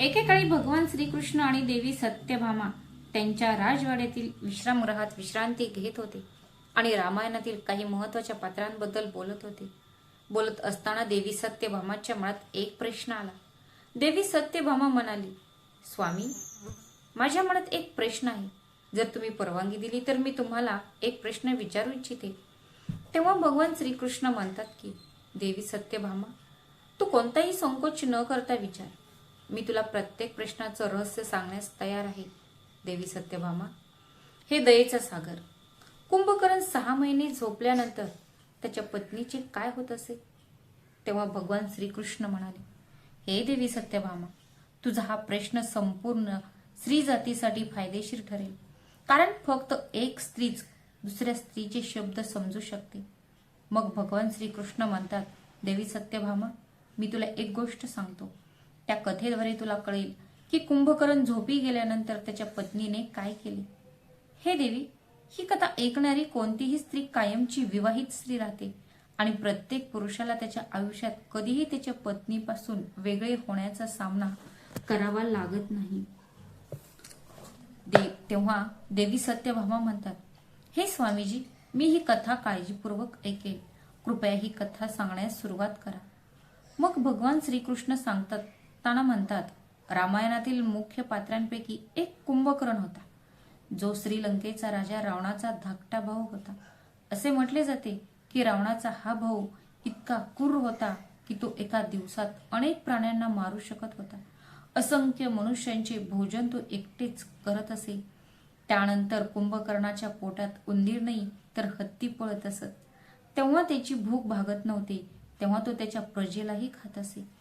एकेकाळी भगवान श्रीकृष्ण आणि देवी सत्यभामा त्यांच्या राजवाड्यातील विश्रामगृहात विश्रांती घेत होते आणि रामायणातील काही महत्त्वाच्या पात्रांबद्दल बोलत होते. बोलत असताना देवी सत्यभामाच्या मनात एक प्रश्न आला. देवी सत्यभामा म्हणाली स्वामी माझ्या मनात एक प्रश्न आहे. जर तुम्ही परवानगी दिली तर मी तुम्हाला एक प्रश्न विचारू इच्छिते. तेव्हा भगवान श्रीकृष्ण म्हणतात की देवी सत्यभामा तू कोणताही संकोच न करता विचार. मी तुला प्रत्येक प्रश्नाचं रहस्य सांगण्यास तयार आहे देवी सत्यभामा. हे दयेचा सागर. कुंभकर्ण सहा महिने झोपल्यानंतर त्याच्या पत्नीचे काय होत असे? तेव्हा भगवान श्रीकृष्ण म्हणाले हे देवी सत्यभामा तुझा हा प्रश्न संपूर्ण स्त्री जातीसाठी फायदेशीर ठरेल. कारण फक्त एक स्त्रीच दुसऱ्या स्त्रीचे शब्द समजू शकते. मग भगवान श्रीकृष्ण म्हणतात देवी सत्यभामा मी तुला एक गोष्ट सांगतो. त्या कथेद्वारे तुला कळेल की कुंभकर्ण झोपी गेल्यानंतर त्याच्या पत्नीने काय केले? हे देवी ही कथा ऐकणारी कोणतीही स्त्री कायमची विवाहित स्त्री राहते आणि प्रत्येक पुरुषाला त्याच्या आयुष्यात कधीही त्याच्या पत्नीपासून वेगळे होण्याचा सामना करावा लागत नाही. दे तेव्हा देवी सत्यभामा म्हणतात हे स्वामीजी मी ही कथा काळजीपूर्वक ऐकेन. कृपया ही कथा सांगण्यास सुरुवात करा. मग भगवान श्रीकृष्ण सांगतात ताना म्हणतात रामायणातील मुख्य पात्रांपैकी एक कुंभकर्ण होता जो श्रीलंकेचा राजा रावणाचा धाकटा भाऊ होता. असे म्हटले जाते की रावणाचा हा भाऊ इतका क्रूर होता की तो एका दिवसात अनेक प्राण्यांना मारू शकत होता. असंख्य मनुष्यांचे भोजन तो एकटेच करत असे. त्यानंतर कुंभकर्णाच्या पोटात उंदीर नाही तर हत्ती पळत असत. तेव्हा त्याची भूक भागत नव्हती तेव्हा तो त्याच्या प्रजेलाही खात असे.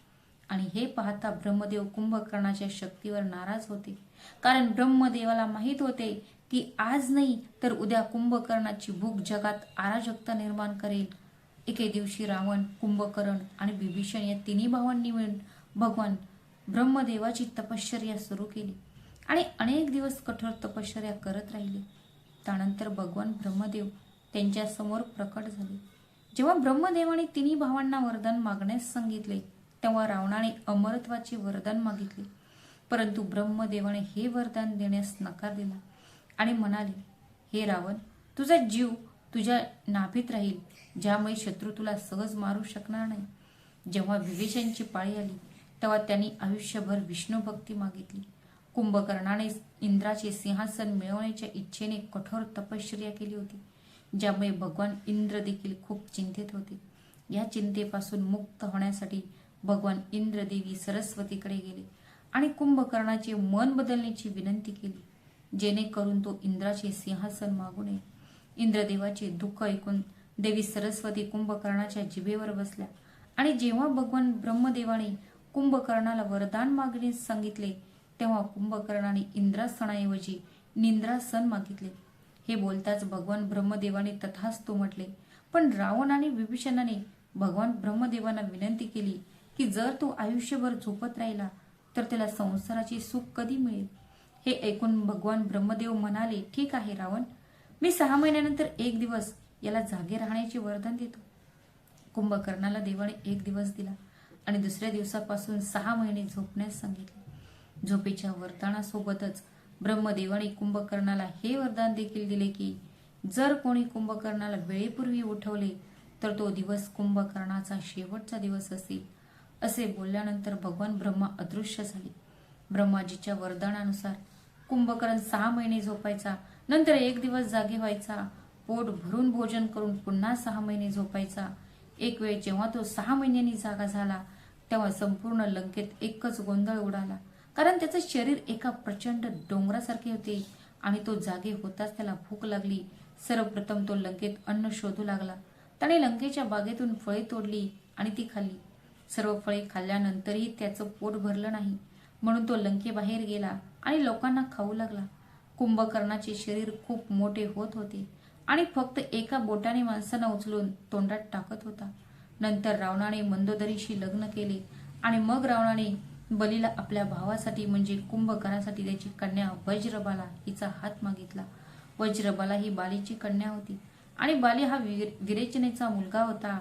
आणि हे पाहता ब्रह्मदेव कुंभकर्णाच्या शक्तीवर नाराज होते. कारण ब्रह्मदेवाला माहीत होते की आज नाही तर उद्या कुंभकर्णाची भूक जगात अराजकता निर्माण करेल. एके दिवशी रावण कुंभकर्ण आणि बिभीषण या तिन्ही भावांनी मिळून भगवान ब्रह्मदेवाची तपश्चर्या सुरू केली आणि अनेक दिवस कठोर तपश्चर्या करत राहिले. त्यानंतर भगवान ब्रह्मदेव त्यांच्यासमोर प्रकट झाले. जेव्हा ब्रह्मदेवाने तिन्ही भावांना वरदान मागण्यास सांगितले तेव्हा रावणाने अमरत्वाचे वरदान मागितले. परंतु ब्रह्मदेवाने हे वरदान देण्यास नकार दिला आणि म्हणाले हे रावण तुझा जीव तुझ्या नाभीत राहील ज्यामुळे शत्रू तुला सहज मारू शकणार नाही. जेव्हा विवेचनची पाळी आली तेव्हा त्यांनी आयुष्यभर विष्णू भक्ती मागितली. कुंभकर्णाने इंद्राचे सिंहासन मिळवण्याच्या इच्छेने कठोर तपश्चर्या केली होती ज्यामुळे भगवान इंद्र देखील खूप चिंतित होते. या चिंतेपासून मुक्त होण्यासाठी भगवान इंद्रदेवी सरस्वतीकडे गेले आणि कुंभकर्णाचे मन बदलण्याची विनंती केली जेणेकरून तो इंद्राचे सिंहासन मागू नये. इंद्रदेवाचे दुःख ऐकून देवी सरस्वती कुंभकर्णाच्या जिभेवर बसल्या आणि जेव्हा भगवान ब्रह्मदेवाने कुंभकर्णाला वरदान मागण्यास सांगितले तेव्हा कुंभकर्णाने इंद्रासनाऐवजी निंद्रासन मागितले. हे बोलताच भगवान ब्रह्मदेवाने तथास्तु म्हटले पण रावण आणि विभीषणाने भगवान ब्रह्मदेवांना विनंती केली की जर तो आयुष्यभर झोपत राहिला तर त्याला संसाराचे सुख कधी मिळेल? हे ऐकून भगवान ब्रह्मदेव म्हणाले ठीक आहे रावण मी सहा महिन्यानंतर एक दिवस याला जागे राहण्याचे वरदान देतो. कुंभकर्णाला देवाने एक दिवस दिला आणि दुसऱ्या दिवसापासून सहा महिने झोपण्यास सांगितले. झोपेच्या वरदानासोबतच ब्रह्मदेवाने कुंभकर्णाला हे वरदान देखील दिले की जर कोणी कुंभकर्णाला वेळेपूर्वी उठवले तर तो दिवस कुंभकर्णाचा शेवटचा दिवस असेल. असे बोलल्यानंतर भगवान ब्रह्मा अदृश्य झाले. ब्रह्माजीच्या वरदानानुसार कुंभकर्ण सहा महिने झोपायचा नंतर एक दिवस जागे व्हायचा पोट भरून भोजन करून पुन्हा सहा महिने झोपायचा. एक वेळ जेव्हा तो सहा महिन्यांनी जागा झाला तेव्हा संपूर्ण लंकेत एकच गोंधळ उडाला. कारण त्याचं शरीर एका प्रचंड डोंगरासारखे होते आणि तो जागे होताच त्याला भूक लागली. सर्वप्रथम तो लंकेत अन्न शोधू लागला. त्याने लंकेच्या बागेतून फळे तोडली आणि ती खाल्ली. सर्व फळे खाल्ल्यानंतरही त्याचं पोट भरलं नाही. म्हणून तो लंकेबाहेर गेला आणि लोकांना खाऊ लागला. कुंभकर्णाचे शरीर खूप मोठे होत होते आणि फक्त एका बोटाने माणसांना उचलून तोंडात टाकत होता. नंतर रावणाने मंदोदरीशी लग्न केले आणि मग रावणाने बलीला आपल्या भावासाठी म्हणजे कुंभकर्णासाठी त्याची कन्या वज्रबाला हिचा हात मागितला. वज्रबाला ही बालीची कन्या होती आणि बाली हा वीर विरेचनेचा मुलगा होता.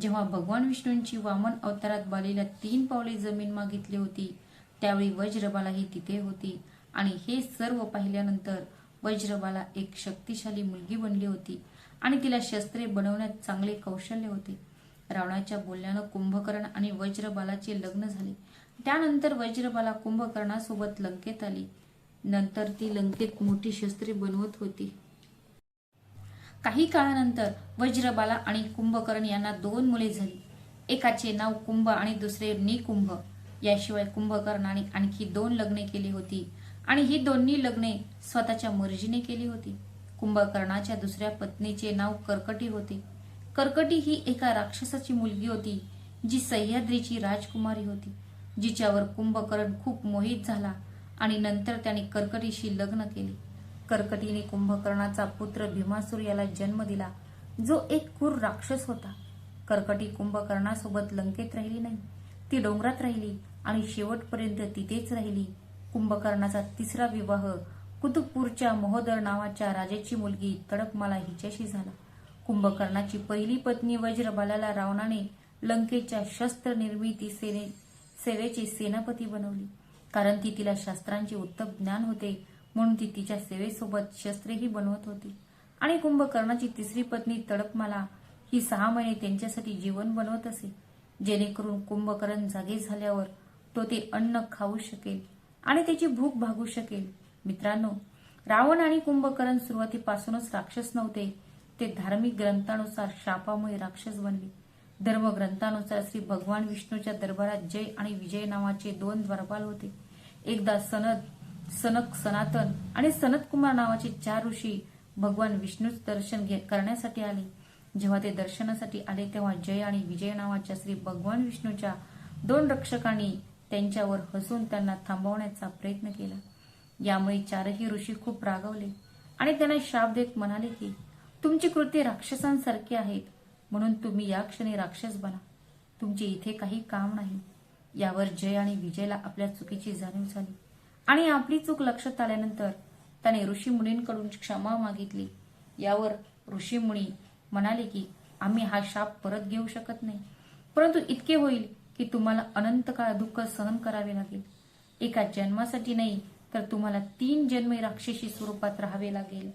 जेव्हा भगवान विष्णूंची वामन अवतारात बालीला तीन पावले जमीन मागितली होती त्यावेळी वज्रबालाही तिथे होती. आणि हे सर्व पाहिल्यानंतर वज्रबाला एक शक्तिशाली मुलगी बनली होती आणि तिला शस्त्रे बनवण्यात चांगले कौशल्य होते. रावणाच्या बोलण्यानं कुंभकर्ण आणि वज्रबालाचे लग्न झाले. त्यानंतर वज्रबाला कुंभकर्णासोबत लंकेत आली. नंतर ती लंकेत मोठी शस्त्रे बनवत होती. काही काळानंतर वज्रबाला आणि कुंभकर्ण यांना दोन मुले झाली. एकाचे नाव कुंभ आणि दुसरे निकुंभ. याशिवाय कुंभकर्णाने आणखी दोन लग्ने केली होती. आणि ही दोन्ही लग्ने स्वतःच्या मर्जीने केली होती. कुंभकर्णाच्या दुसऱ्या पत्नीचे नाव कर्कटी होते. कर्कटी ही एका राक्षसाची मुलगी होती जी सह्याद्रीची राजकुमारी होती जिच्यावर कुंभकर्ण खूप मोहित झाला आणि नंतर त्याने कर्कटीशी लग्न केले. कर्कटीने कुंभकर्णाचा पुत्र भीमासूर याला जन्म दिला. जो एक क्रूर राक्षस होता. कर्कटी कुंभकर्णासोबत लंकेत राहिली नाही. ती डोंगरात राहिली आणि शेवटपर्यंत तिथेच राहिली. कुंभकर्णाचा तिसरा विवाह कुतुबपूरच्या महोदर नावाच्या राजाची मुलगी तडकमाला हिच्याशी झाला. कुंभकर्णाची पहिली पत्नी वज्रबालाला रावणाने लंकेच्या शस्त्र निर्मिती सेने सेवेची सेनापती बनवली. कारण ती तिला शास्त्रांचे उत्तम ज्ञान होते म्हणून ती तिच्या सेवेसोबत शस्त्रेही बनवत होती. आणि कुंभकर्णाची तिसरी पत्नी तडकमाला ही सहा महिने त्यांच्यासाठी जीवन बनवत असे. जेणेकरून कुंभकर्ण जागे झाल्यावर तो ते अन्न खाऊ शकेल आणि त्याची भूक भागू शकेल. मित्रांनो रावण आणि कुंभकर्ण सुरुवातीपासूनच राक्षस नव्हते. ते धार्मिक ग्रंथानुसार शापामुळे राक्षस बनले. धर्मग्रंथानुसार श्री भगवान विष्णूच्या दरबारात जय आणि विजय नावाचे दोन द्वारपाल होते. एकदा सनद सनक सनातन आणि सनत कुमार नावाचे चार ऋषी भगवान विष्णूच दर्शन करण्यासाठी आले. जेव्हा ते दर्शनासाठी आले तेव्हा जय आणि विजय नावाच्या श्री भगवान विष्णूच्या दोन रक्षकांनी त्यांच्यावर हसून त्यांना थांबवण्याचा प्रयत्न केला. यामुळे चारही ऋषी खूप रागवले आणि त्यांना शाप देत म्हणाले की तुमची कृती राक्षसांसारखी आहेत म्हणून तुम्ही या क्षणी राक्षस बना. तुमचे इथे काही काम नाही. यावर जय आणि विजयला आपल्या चुकीची जाणीव झाली. आणि आपली चूक लक्षात आल्यानंतर त्याने ऋषी मुनींकडून क्षमा मागितली. यावर ऋषी मुनी म्हणाले की आम्ही हा शाप परत घेऊ शकत नाही. परंतु इतके होईल की तुम्हाला अनंत काळ दुःख सहन करावे लागेल. एका जन्मासाठी नाही तर तुम्हाला तीन जन्मे राक्षसी स्वरूपात राहावे लागेल.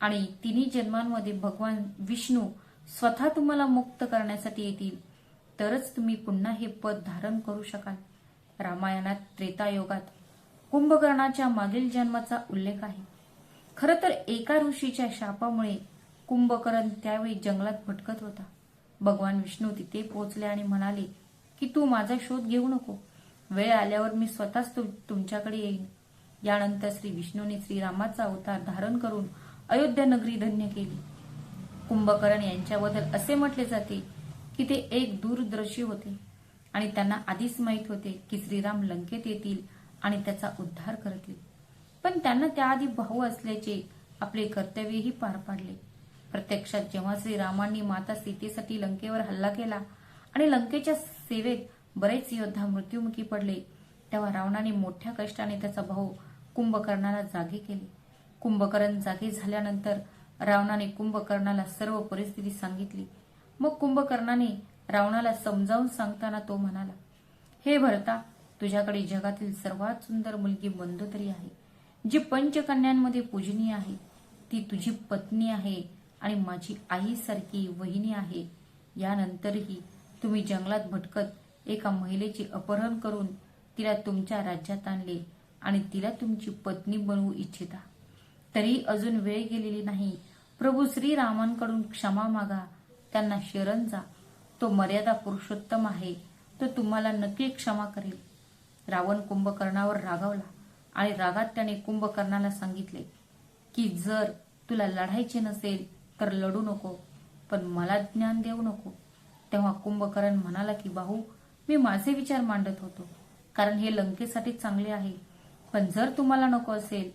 आणि तिन्ही जन्मांमध्ये भगवान विष्णू स्वतः तुम्हाला मुक्त करण्यासाठी येतील. तरच तुम्ही पुन्हा हे पद धारण करू शकाल. रामायणात त्रेतायोगात कुंभकर्णाच्या मागील जन्माचा उल्लेख आहे. खरं तर एका ऋषीच्या शापामुळे कुंभकर्ण त्यावेळी जंगलात भटकत होता. भगवान विष्णू तिथे पोहोचले आणि म्हणाले की तू माझा शोध घेऊ नको. वेळ आल्यावर मी स्वतःच तुमच्याकडे येईन. यानंतर श्री विष्णूने श्रीरामाचा अवतार धारण करून अयोध्या नगरी धन्य केली. कुंभकर्ण यांच्याबद्दल असे म्हटले जाते की ते एक दूरदर्शी होते आणि त्यांना आधीच माहीत होते की श्रीराम लंकेत येतील आणि त्याचा उद्धार करतील पण त्यांना त्याआधी भाऊ असल्याचे आपले कर्तव्यही पार पाडले. प्रत्यक्षात जेव्हा श्रीरामांनी माता सीतेसाठी लंकेवर हल्ला केला आणि लंकेच्या सेवेत बरेच योद्धा मृत्युमुखी पडले तेव्हा रावणाने मोठ्या कष्टाने त्याचा भाऊ कुंभकर्णाला जागे केले. कुंभकर्ण जागे झाल्यानंतर रावणाने कुंभकर्णाला सर्व परिस्थिती सांगितली. मग कुंभकर्णाने रावणाला समजावून सांगताना तो म्हणाला हे भरता तुझ्याकडे जगातील सर्वात सुंदर मुलगी मंदोदरी आहे जी पंचकन्यांमध्ये पूजनीय आहे. ती तुझी पत्नी आहे आणि माझी आईसारखी वहिनी आहे. यानंतरही तुम्ही जंगलात भटकत एका महिलेचे अपहरण करून तिला तुमच्या राज्यात आणले आणि तिला तुमची पत्नी बनवू इच्छिता. तरी अजून वेळ गेलेली नाही. प्रभू श्रीरामांकडून क्षमा मागा. त्यांना शरण जा. तो मर्यादा पुरुषोत्तम आहे. तो तुम्हाला नक्की क्षमा करेल. रावण कुंभकर्णावर रागावला आणि रागात त्याने कुंभकर्णाला सांगितले की जर तुला लढायचे नसेल तर लढू नको पण मला ज्ञान देऊ नको. तेव्हा कुंभकर्ण म्हणाला की भाऊ मी माझे विचार मांडत होतो कारण हे लंकेसाठी चांगले आहे. पण जर तुम्हाला नको असेल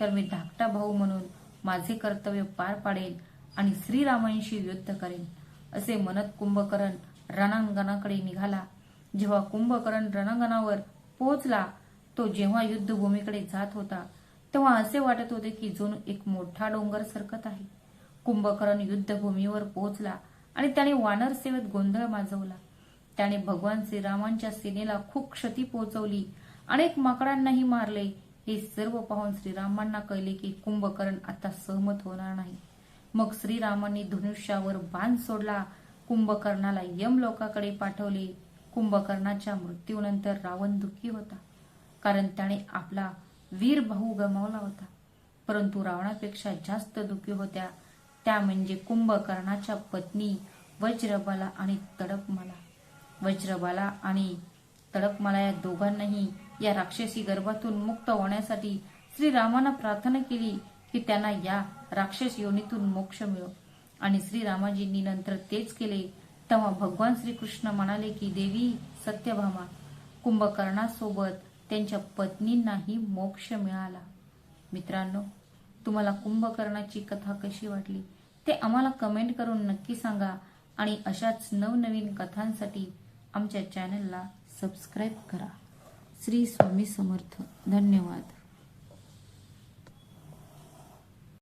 तर मी धाकटा भाऊ म्हणून माझे कर्तव्य पार पाडेल आणि श्रीरामांशी युद्ध करेन. असे म्हणत कुंभकर्ण रणांगणाकडे निघाला. जेव्हा कुंभकर्ण रणांगणावर पोहोचला. तो जेव्हा युद्धभूमीकडे जात होता तेव्हा असे वाटत होते की जणू एक मोठा डोंगर सरकत आहे. कुंभकर्ण युद्धभूमीवर पोहोचला आणि त्याने वानर सेवेत गोंधळ माजवला. त्याने भगवान श्रीरामांच्या सेनेला खूप क्षती पोहोचवली. अनेक माकडांनाही मारले. हे सर्व पाहून श्रीरामांना कळले की कुंभकर्ण आता सहमत होणार नाही. मग श्रीरामांनी धनुष्यावर बाण सोडला. कुंभकर्णाला यमलोकाकडे पाठवले. कुंभकर्णाच्या मृत्यूनंतर रावण दुःखी होता कारण त्याने आपला वीर भाऊ गमावला होता. परंतु रावणापेक्षा जास्त दुःखी होत्या त्या म्हणजे कुंभकर्णाच्या पत्नी वज्रबाला आणि तडपमाला. वज्रबाला आणि तडपमाला या दोघांनाही या राक्षसी गर्भातून मुक्त होण्यासाठी श्रीरामानं प्रार्थना केली की त्यांना या राक्षस योनीतून मोक्ष मिळो. आणि श्रीरामाजींनी नंतर तेच केले तेव्हा भगवान श्रीकृष्ण म्हणाले की देवी सत्यभामा कुंभकर्णासोबत त्यांच्या पत्नींनाही मोक्ष मिळाला. मित्रांनो तुम्हाला कुंभकर्णाची कथा कशी वाटली? ते आम्हाला कमेंट करून नक्की सांगा आणि अशाच नवनवीन कथांसाठी आमच्या चॅनलला सबस्क्राईब करा. श्री स्वामी समर्थ. धन्यवाद.